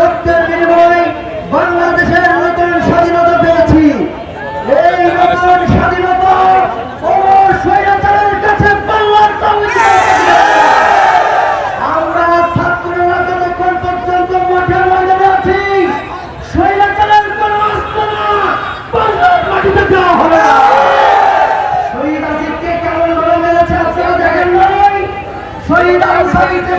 রক্তের বিনিময়ে বাংলাদেশের নতুন স্বাধীনতা পেয়েছি। এই নতুন স্বাধীনতা কাছে বাংলার আমরা ছাত্ররা যতক্ষণ পর্যন্ত মাঠের ময়দানে আছি। স্বৈরাচারের কোন আস্থা বাংলার মাটিতে দেওয়া হবে না। শহীদ আসিফকে কেমন ভাবে মেরেছে আপনারা দেখেন নাই। শহীদ আনসারিকে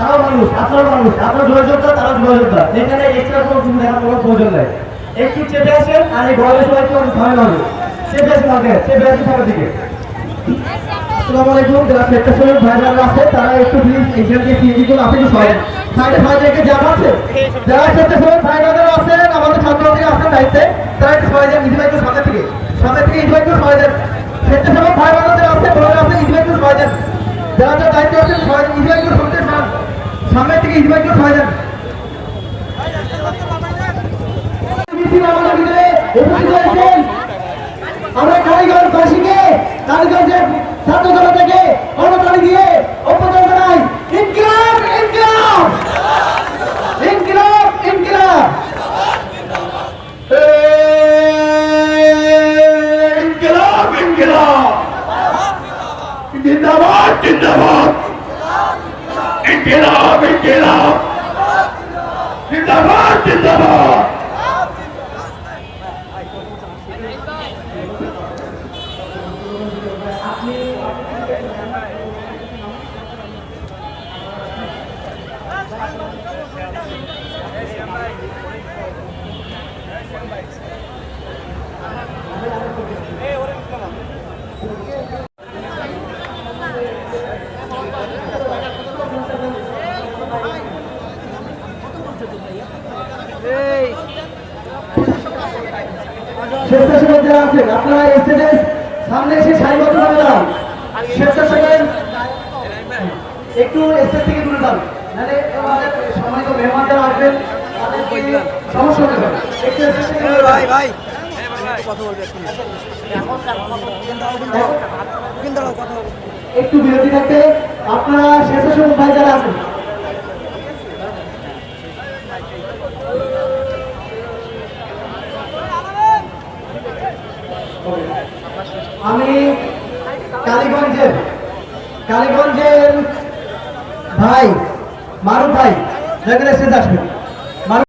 তারাও মানুষ, আপনারাও মানুষ, আপনার যোগাযোগটা তারাও যোগাযোগটা এখানে এক্সট্রা কোনো কিছু দেখার কোনো প্রয়োজন নাই। একটু চেপে আসেন, আর এই গরমের সময় একটু ঝামেলা হবে। চেপে আসেন আগে চেপে আসেন সামনের দিকে। যারা স্বেচ্ছাসেবক ভাইরা আছে থেকে সিএনজি দায়িত্বে, তারা একটু সরে যান থেকে সামনে থেকে ইজিবাই একটু সরে যান। স্বেচ্ছাসেবক ভাই বোনদের আছে বলে যারা যারা দায়িত্ব আছেন সরে সামনে থেকে ইজিবাই একটু সরে যান। আমরা কারিগর বাসীকে কারিগরদের ছাত্র দল থেকে অনুদানি দিয়ে অভ্যর্থনা জানাই ইনকিলাব ইনকিলাব ইনকিলাব ইনকিলাব ইনকিলাব ইনকিলাব জিন্দাবাদ জিন্দাবাদ ইনকিলাব ইনকিলাব। জিন্দাবাদ জিন্দাবাদ। স্বেচ্ছাসেবক যারা আছেন, আপনারা স্টেজের সামনে এসে সারিবদ্ধ হয়ে যান স্বেচ্ছাসেবক একটু স্টেজ থেকে দূরে যান। সম্মানিত মেহমান যারা আসবেন একটু ভাই একটু বিরতি থাকতে আপনারা স্বেচ্ছাসেবক ভাই যারা আছেন আমি কালীগঞ্জের কালীগঞ্জের ভাই মারুফ ভাই দেখলে সে আসবেন